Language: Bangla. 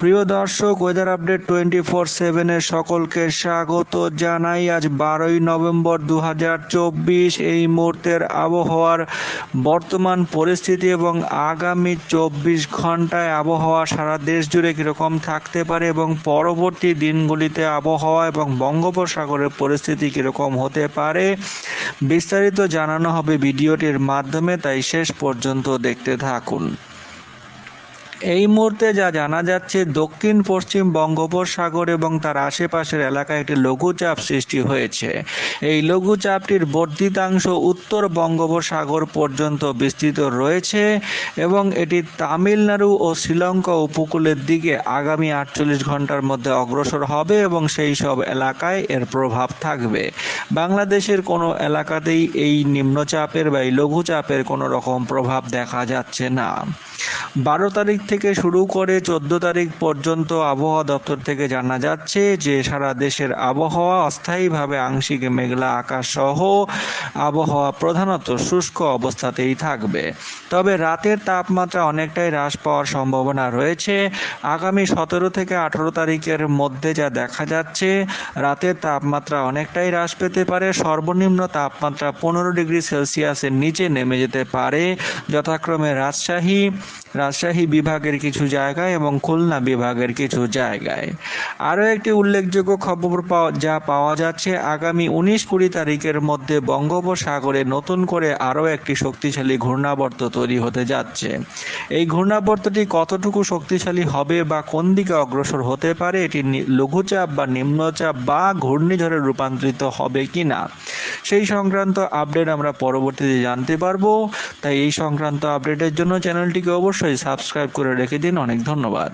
প্রিয় দর্শক ওয়েদার আপডেট টোয়েন্টি ফোর সেভেনের সকলকে স্বাগত জানাই। আজ বারোই নভেম্বর দু হাজার চব্বিশ। এই মুহূর্তের আবহাওয়ার বর্তমান পরিস্থিতি এবং আগামী চব্বিশ ঘন্টায় আবহাওয়া সারা দেশ জুড়ে কীরকম থাকতে পারে এবং পরবর্তী দিনগুলিতে আবহাওয়া এবং বঙ্গোপসাগরের পরিস্থিতি কীরকম হতে পারে, বিস্তারিত জানানো হবে ভিডিওটির মাধ্যমে, তাই শেষ পর্যন্ত দেখতে থাকুন। এই মুহূর্তে যা জানা যাচ্ছে, দক্ষিণ, পশ্চিম বঙ্গোপসাগর এবং তার আশেপাশের এলাকায় একটি লঘুচাপ সৃষ্টি হয়েছে। এই লঘুচাপটির বর্ধিতাংশ উত্তর বঙ্গোপসাগর পর্যন্ত বিস্তৃত রয়েছে এবং এটি তামিলনাড়ু ও শ্রীলঙ্কা উপকূলের দিকে আগামী আটচল্লিশ ঘণ্টার মধ্যে অগ্রসর হবে এবং সেই সব এলাকায় এর প্রভাব থাকবে। বাংলাদেশের কোনো এলাকাতেই এই নিম্নচাপের বা এই লঘুচাপের কোনো রকম প্রভাব দেখা যাচ্ছে না। বারো তারিখ থেকে শুরু করে চোদ্দ তারিখ পর্যন্ত আবহাওয়া দপ্তর থেকে জানা যাচ্ছে যে সারা দেশের আবহাওয়া অস্থায়ীভাবে আংশিক মেঘলা আকাশ সহ আবহাওয়া প্রধানত শুষ্ক অবস্থাতেই থাকবে। তবে রাতের তাপমাত্রা অনেকটাই হ্রাস পাওয়ার সম্ভাবনা রয়েছে। আগামী সতেরো থেকে আঠারো তারিখের মধ্যে যা দেখা যাচ্ছে, রাতের তাপমাত্রা অনেকটাই হ্রাস পেতে পারে। সর্বনিম্ন তাপমাত্রা পনেরো ডিগ্রি সেলসিয়াসের নিচে নেমে যেতে পারে। যথাক্রমে রাজশাহী রাজশাহী বিভাগের কিছু জায়গায় এবং খুলনা বিভাগের কিছু জায়গায়। আরও একটি উল্লেখযোগ্য খবর যা পাওয়া যাচ্ছে, আগামী উনিশ কুড়ি তারিখের মধ্যে বঙ্গোপসাগরে নতুন করে আরও একটি শক্তিশালী ঘূর্ণাবর্ত তৈরি হতে যাচ্ছে। এই ঘূর্ণাবর্তটি কতটুকু শক্তিশালী হবে বা কোন দিকে অগ্রসর হতে পারে, এটি লঘুচাপ বা নিম্নচাপ বা ঘূর্ণিঝড়ে রূপান্তরিত হবে কি না সেই সংক্রান্ত আপডেট আমরা পরবর্তীতে জানতে পারব। তাই এই সংক্রান্ত আপডেটের জন্য চ্যানেলটিকে অবশ্যই সাবস্ক্রাইব করে রেখে দিন। অনেক ধন্যবাদ।